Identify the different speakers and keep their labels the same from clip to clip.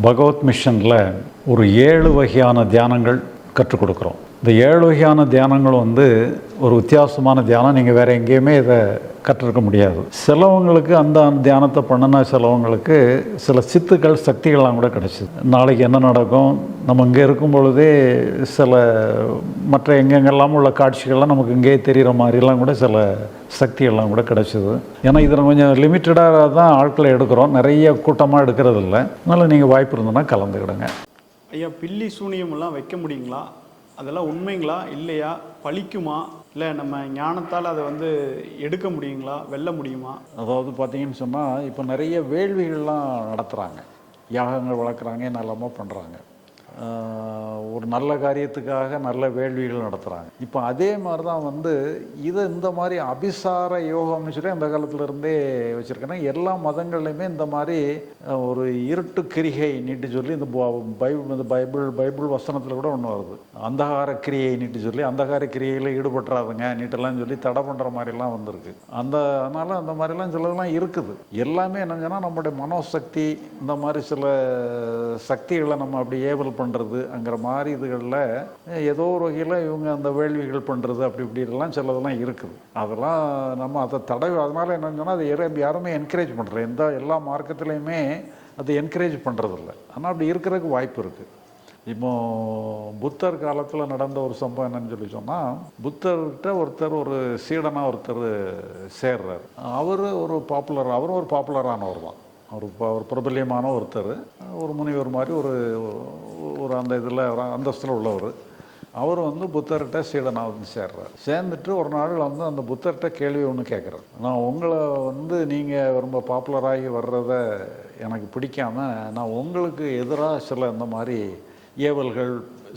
Speaker 1: பகவத் மிஷனில் ஒரு ஏழு வகையான தியானங்கள் கற்றுக் கொடுக்குறோம். இந்த ஏழு வகையான தியானங்கள் வந்து ஒரு வித்தியாசமான தியானம். நீங்கள் வேறு எங்கேயுமே இதை கற்றுருக்க முடியாது. சிலவங்களுக்கு அந்த தியானத்தை பண்ணினா சிலவங்களுக்கு சில சித்துக்கள் சக்திகள்லாம் கூட கிடச்சிது. நாளைக்கு என்ன நடக்கும்? நம்ம இங்கே இருக்கும் பொழுதே சில மற்ற எங்கெங்கெல்லாம் உள்ள காட்சிகள்லாம் நமக்கு இங்கேயே தெரிகிற மாதிரிலாம் கூட சில சக்திகள்லாம் கூட கிடச்சிது. ஏன்னா இதில் கொஞ்சம் லிமிட்டடாக தான் ஆட்களை எடுக்கிறோம். நிறைய கூட்டமாக எடுக்கிறது இல்லை அதனால் நீங்கள் வாய்ப்பு இருந்ததுன்னா கலந்துக்கிடுங்க.
Speaker 2: ஐயா பில்லி சூனியமெல்லாம் வைக்க முடியுங்களா? அதெல்லாம் உண்மைங்களா? இல்லையா? பழிக்குமா? இல்லை நம்ம ஞானத்தால் அதை வந்து எடுக்க முடியுங்களா? வெல்ல முடியுமா?
Speaker 1: அதாவது பார்த்தீங்கன்னு சொன்னால் இப்போ நிறைய வேள்விகள்லாம் நடத்துகிறாங்க யாகங்கள் வளர்க்குறாங்க நல்லமாக பண்ணுறாங்க ஒரு நல்ல காரியத்துக்காக நல்ல வேள்விகள் நடத்துகிறாங்க இப்போ அதே மாதிரி தான் வந்து இதை இந்த மாதிரி அபிசார யோகம்னு சொல்லி அந்த காலத்துல இருந்தே வச்சுருக்கேன் எல்லா மதங்கள்லையுமே இந்த மாதிரி ஒரு இருட்டு கிரிகை நீட்டு சொல்லி இந்த பைபிள் இந்த பைபிள் பைபிள் வசனத்தில் கூட ஒன்று வருது. அந்தகார கிரியை நீட்டு சொல்லி அந்தகார கிரியையில் ஈடுபட்டுறாதுங்க நீட்டெல்லாம் சொல்லி தடை பண்ணுற மாதிரிலாம் வந்திருக்கு. அந்த அதனால் அந்த மாதிரிலாம் சிலதெல்லாம் இருக்குது. எல்லாமே என்னங்கன்னா நம்மளுடைய மனோசக்தி இந்த மாதிரி சில சக்திகளை நம்ம அப்படி ஏவல் பண்ணுறதுங்கிற மாதிரி இதுகளில் ஏதோ ஒரு வகையில் இவங்க அந்த வேள்விகள் பண்ணுறது அப்படி இப்படி சிலதெல்லாம் இருக்குது. அதெல்லாம் நம்ம அதை தடை அதனால் என்னன்னு சொன்னால் அதை யாரும் யாருமே என்கரேஜ் பண்ணுறது எந்த எல்லா மார்க்கத்துலேயுமே அதை என்கரேஜ் பண்ணுறதில்ல ஆனால் அப்படி இருக்கிறதுக்கு வாய்ப்பு இருக்குது இப்போ புத்தர் காலத்தில் நடந்த ஒரு சம்பவம் என்னன்னு சொல்லி சொன்னால் புத்தர்கிட்ட ஒருத்தர் ஒரு சீடனாக ஒருத்தர் சேர்றார். அவர் ஒரு பாப்புலர் அவரும் ஒரு பாப்புலரானவர் தான். அவர் ப- ஒரு பிரபல்யமான ஒருத்தர். ஒரு முனிவர் மாதிரி ஒரு ஒரு அந்த இதில் அந்தஸ்தில் உள்ளவர். அவர் வந்து புத்தர்கிட்ட சீடனாக வந்து சேர்றார். சேர்ந்துட்டு ஒரு நாள் வந்து அந்த புத்தர்கிட்ட கேள்வி ஒன்று கேட்குறாரு. நான் உங்களை வந்து நீங்கள் ரொம்ப பாப்புலராகி வர்றத எனக்கு பிடிக்காம நான் உங்களுக்கு எதிராக சில இந்த மாதிரி ஏவல்கள்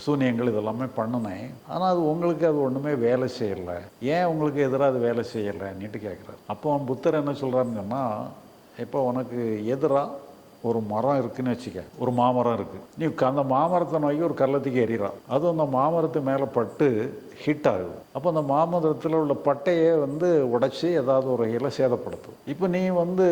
Speaker 1: சூனியங்கள் இதெல்லாமே பண்ணினேன். ஆனால் அது உங்களுக்கு அது ஒன்றுமே வேலை செய்யலை. ஏன் உங்களுக்கு எதிராக அது வேலை செய்யலைன்னுட்டு கேட்குறாரு. அப்போ புத்தர் என்ன சொல்கிறாருன்னு சொன்னால் இப்போ உனக்கு எதிராக ஒரு மரம் இருக்குன்னு வச்சுக்க ஒரு மாமரம் இருக்குது நீ அந்த மாமரத்தை நோக்கி ஒரு கள்ளத்துக்கு எறிகிறான் அதுவும் அந்த மாமரத்து மேலே பட்டு ஹிட் ஆகுது. அப்போ அந்த மாமரத்தில் உள்ள பட்டையை வந்து உடைச்சி ஏதாவது ஒரு வகையில் சேதப்படுத்தும். இப்போ நீ வந்து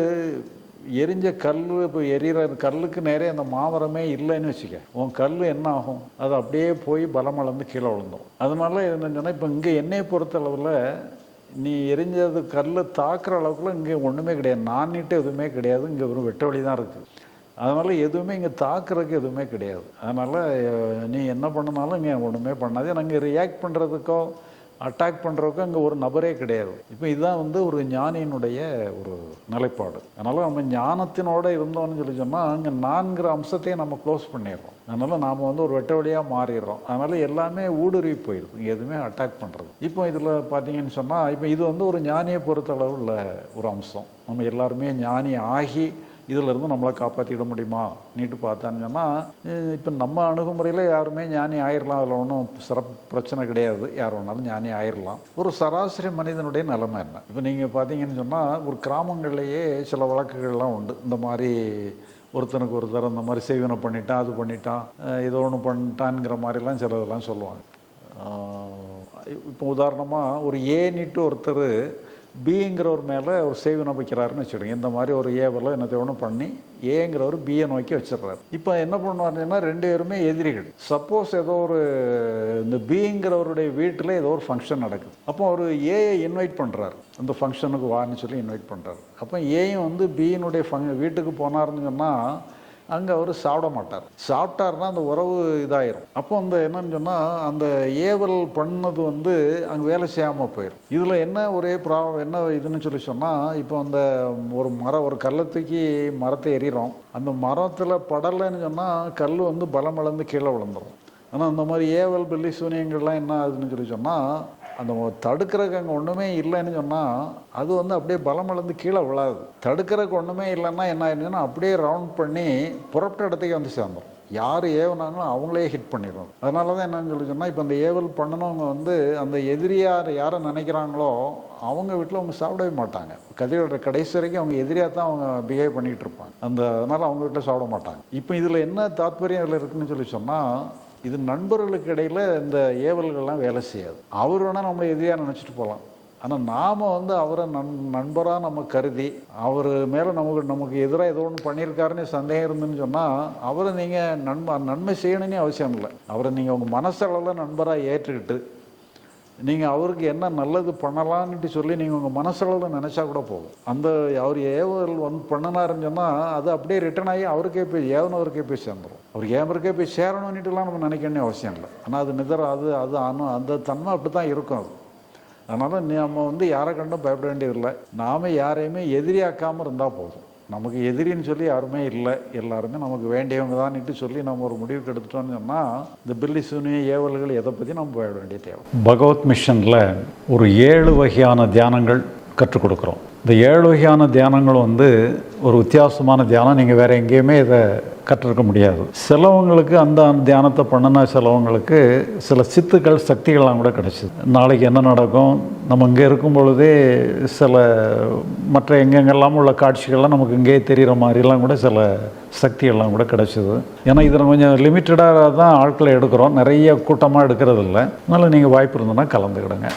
Speaker 1: எரிஞ்ச கல் இப்போ எரியிற கல்லுக்கு நேரே அந்த மாமரமே இல்லைன்னு வச்சுக்க. உன் கல் என்ன ஆகும் அது அப்படியே போய் பலமளந்து கீழே விழுந்தோம் அதனால என்னன்னு இப்போ இங்கே என்னையை பொறுத்தளவில் நீ எரிஞ்சது கல் தாக்குற அளவுக்குலாம் இங்கே ஒன்றுமே கிடையாது. நான்ட்டு எதுவுமே கிடையாது. இங்கே வெறும் வெட்ட வழி தான் இருக்குது அதனால் எதுவுமே இங்கே தாக்குறதுக்கு எதுவுமே கிடையாது. அதனால் நீ என்ன பண்ணினாலும் இங்கே ஒன்றுமே பண்ணாது. நாங்கள் ரியாக்ட் பண்ணுறதுக்கோ அட்டாக் பண்ணுறதுக்கோ அங்கே ஒரு நபரே கிடையாது. இப்போ இதுதான் வந்து ஒரு ஞானியினுடைய ஒரு நிலைப்பாடு. அதனால் நம்ம ஞானத்தினோட இருந்தோம்னு சொல்லி சொன்னால் அங்கே நான்கிற அம்சத்தையே நம்ம க்ளோஸ் பண்ணிடுறோம். அதனால் நாம் வந்து ஒரு வெட்ட வழியாக மாறிடுறோம். அதனால் எல்லாமே ஊடுருவி போயிடுது எதுவுமே அட்டாக் பண்ணுறது இப்போ இதில் பார்த்தீங்கன்னு சொன்னால் இப்போ இது வந்து ஒரு ஞானியை பொறுத்தளவு உள்ள ஒரு அம்சம். நம்ம எல்லாருமே ஞானி ஆகி இதிலிருந்து நம்மளை காப்பாற்றிட முடியுமா? நீட்டு பார்த்தான்னு சொன்னால் இப்போ நம்ம அணுகுமுறையில் யாருமே ஞானி ஆயிடலாம் அதில் ஒன்றும் சிறப்பு பிரச்சனை கிடையாது. யார் வேணாலும் ஞானி ஆயிடலாம் ஒரு சராசரி மனிதனுடைய நிலைமை என்ன? இப்போ நீங்கள் பார்த்தீங்கன்னு சொன்னால் ஒரு கிராமங்கள்லேயே சில வழக்குகள்லாம் உண்டு. இந்த மாதிரி ஒருத்தனுக்கு ஒருத்தர் இந்த மாதிரி சேவனை பண்ணிட்டான் அது பண்ணிட்டான் ஏதோ ஒன்று பண்ணிட்டான்ங்கிற மாதிரிலாம் சிலதெல்லாம் சொல்லுவாங்க. இப்போ உதாரணமாக ஒரு ஏனிட்டு ஒருத்தர் பிங்கிறவர் மேலே ஒரு செய்வனை வைக்கிறாருன்னு வச்சுடுங்க இந்த மாதிரி ஒரு ஏவலோ என்னத்தை ஒன்று பண்ணி ஏங்கிறவர் பியை நோக்கி வச்சிடுறாரு. இப்போ என்ன பண்ணுவாருன்னா ரெண்டு பேருமே எதிரிகள். சப்போஸ் ஏதோ ஒரு இந்த பிங்கிறவருடைய வீட்டில் ஏதோ ஒரு ஃபங்க்ஷன் நடக்குது. அப்போ அவர் ஏயை இன்வைட் பண்ணுறாரு அந்த ஃபங்க்ஷனுக்கு வான்னு சொல்லி இன்வைட் பண்ணுறாரு அப்போ ஏயும் வந்து பியினுடைய ஃபங் வீட்டுக்கு போனாருன்னு சொன்னால் அங்கே அவர் சாப்பிட மாட்டார். சாப்பிட்டாருன்னா அந்த உறவு இதாயிரும். அப்போ அந்த என்னன்னு சொன்னால் அந்த ஏவல் பண்ணது வந்து அங்கே வேலை செய்யாமல் போயிடும் இதில் என்ன ஒரே ப்ராப்ளம் என்ன இதுன்னு சொல்லி சொன்னால் இப்போ அந்த ஒரு மரம் ஒரு கல்லை தூக்கி மரத்தை எறிகிறோம் அந்த மரத்தில் படலைன்னு சொன்னால் கல் வந்து பலம் இழந்து கீழே விழுந்துரும். ஆனால் அந்த மாதிரி ஏவல் பில்லி சூனியங்கள்லாம் என்ன ஆகுதுன்னு சொல்லி சொன்னால் அந்த தடுக்கிறதுக்கு அங்கே ஒன்றுமே இல்லைன்னு சொன்னால் அது வந்து அப்படியே பலம் கீழே விழாது. தடுக்கிறதுக்கு ஒன்றுமே இல்லைன்னா என்ன ஆயிடுச்சுன்னா அப்படியே ரவுண்ட் பண்ணி புறப்பட்ட இடத்துக்கு வந்து சேர்ந்துடும் யார் ஏவுனாங்களோ அவங்களே ஹிட் பண்ணிடுவோம் அதனால தான் என்னன்னு சொல்லி சொன்னால் இப்போ அந்த ஏவல் பண்ணனவங்க வந்து அந்த எதிரியார் யாரை நினைக்கிறாங்களோ அவங்க வீட்டில் அவங்க சாப்பிடவே மாட்டாங்க. கதையோட கடைசி வரைக்கும் அவங்க எதிரியாக தான் அவங்க பிஹேவ் பண்ணிகிட்டு இருப்பாங்க. அந்த அதனால் அவங்க வீட்டில் சாப்பிட மாட்டாங்க. இப்போ இதில் என்ன தாத்பரியம் இதில் இருக்குன்னு சொல்லி சொன்னால் இது நண்பர்களுக்கு இடையில் இந்த ஏவல்கள்லாம் வேலை செய்யாது. அவர் வேணால் நம்மளை எதிரியாக நினச்சிட்டு போகலாம் ஆனால் நாம் வந்து அவரை நண் நண்பராக நம்ம கருதி அவர் மேலே நமக்கு நமக்கு எதிராக ஏதோ ஒன்று பண்ணியிருக்காருன்னு சந்தேகம் இருந்துன்னு சொன்னால் அவரை நீங்கள் நன்மை நன்மை செய்யணும்னு அவசியம் இல்லை. அவரை நீங்கள் உங்கள் மனசளவில் நண்பராக ஏற்றுக்கிட்டு நீங்கள் அவருக்கு என்ன நல்லது பண்ணலான்ட்டு சொல்லி நீங்கள் உங்கள் மனசளவில் நினச்சா கூட போகும் அந்த அவர் ஏவல் வந்து பண்ணினாருன்னு சொன்னால் அது அப்படியே ரிட்டர்ன் ஆகி அவருக்கே போய் ஏவனவருக்கே போய் சேர்ந்துடும் அவர் ஏவருக்கே போய் சேரணும்னுட்டுலாம் நம்ம நினைக்கணும் அவசியம் இல்லை. ஆனால் அது நிதர் அது அது அணு அந்த தன்மை அப்படி தான் இருக்கும் அது. அதனால் நம்ம வந்து யாரை கண்டும் பயப்பட வேண்டியதில்லை. நாம் யாரையுமே எதிரியாக்காமல் இருந்தால் போதும். நமக்கு எதிரின்னு சொல்லி யாருமே இல்லை. எல்லாருமே நமக்கு வேண்டியவங்க தான்ட்டு சொல்லி நம்ம ஒரு முடிவுக்கு எடுத்துட்டோம்னு சொன்னால் இந்த பில்லி சூனிய ஏவல்கள் எதை பற்றி நம்ம போயிட வேண்டிய தேவை. பகவத் மிஷனில் ஒரு ஏழு வகையான தியானங்கள் கற்றுக் கொடுக்குறோம் இந்த ஏழு வகையான தியானங்கள் வந்து ஒரு வித்தியாசமான தியானம். நீங்கள் வேறு எங்கேயுமே இதை கற்றுருக்க முடியாது. சிலவங்களுக்கு அந்த தியானத்தை பண்ணின சிலவங்களுக்கு சில சித்துக்கள் சக்திகள்லாம் கூட கிடச்சிது. நாளைக்கு என்ன நடக்கும்? நம்ம இங்கே இருக்கும் பொழுதே சில மற்ற எங்கெங்கெல்லாம் உள்ள காட்சிகள்லாம் நமக்கு இங்கேயே தெரிகிற மாதிரிலாம் கூட சில சக்திகள்லாம் கூட கிடச்சிது. ஏன்னா இதில் கொஞ்சம் லிமிட்டடாக தான் ஆட்களை எடுக்கிறோம். நிறைய கூட்டமாக எடுக்கிறது இல்லை அதனால் நீங்கள் வாய்ப்பு இருந்ததுன்னா கலந்துக்கிடுங்க.